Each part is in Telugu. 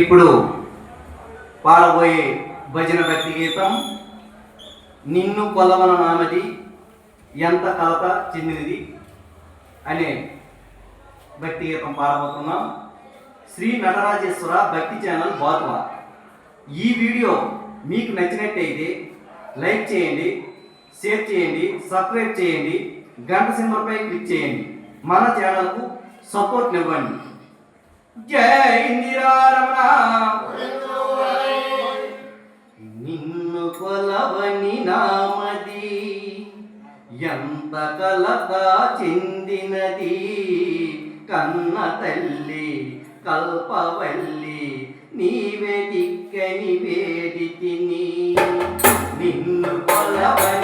ఇప్పుడు పాడబోయే భజన భక్తి గీతం నిన్ను కొలవన నామది ఎంత కలత చెందినది అనే భక్తి గీతం పాడబోతున్నాం. శ్రీ నటరాజేశ్వర భక్తి ఛానల్ బాతువ. ఈ వీడియో మీకు నచ్చినట్టయితే లైక్ చేయండి షేర్ చేయండి సబ్స్క్రైబ్ చేయండి గంట సింబర్పై క్లిక్ చేయండి. మన ఛానల్కు సపోర్ట్ ఇవ్వండి. జయ నిన్ను కొలవని నామది ఎంత కలత చెందినది. కన్న తల్లి కల్పవల్లి నీవే దిక్కని వేదితిని నిన్ను కొలవని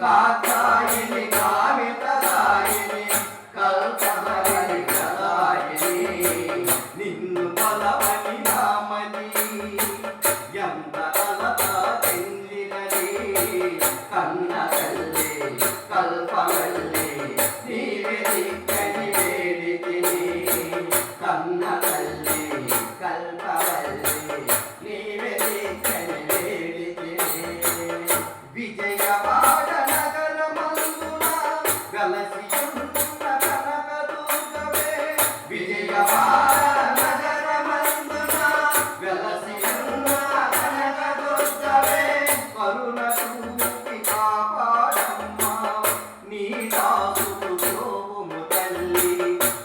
కాత్సాయి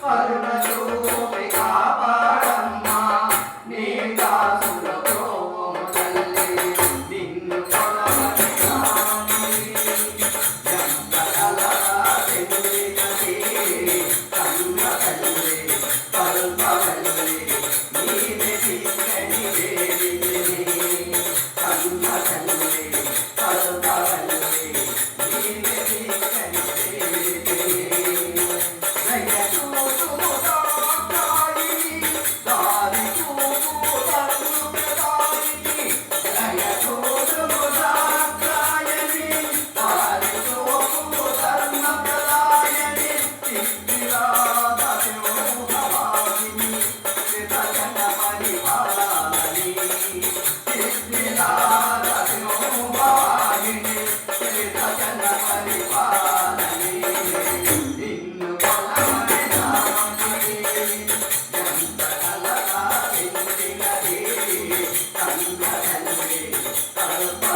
Father. Bible.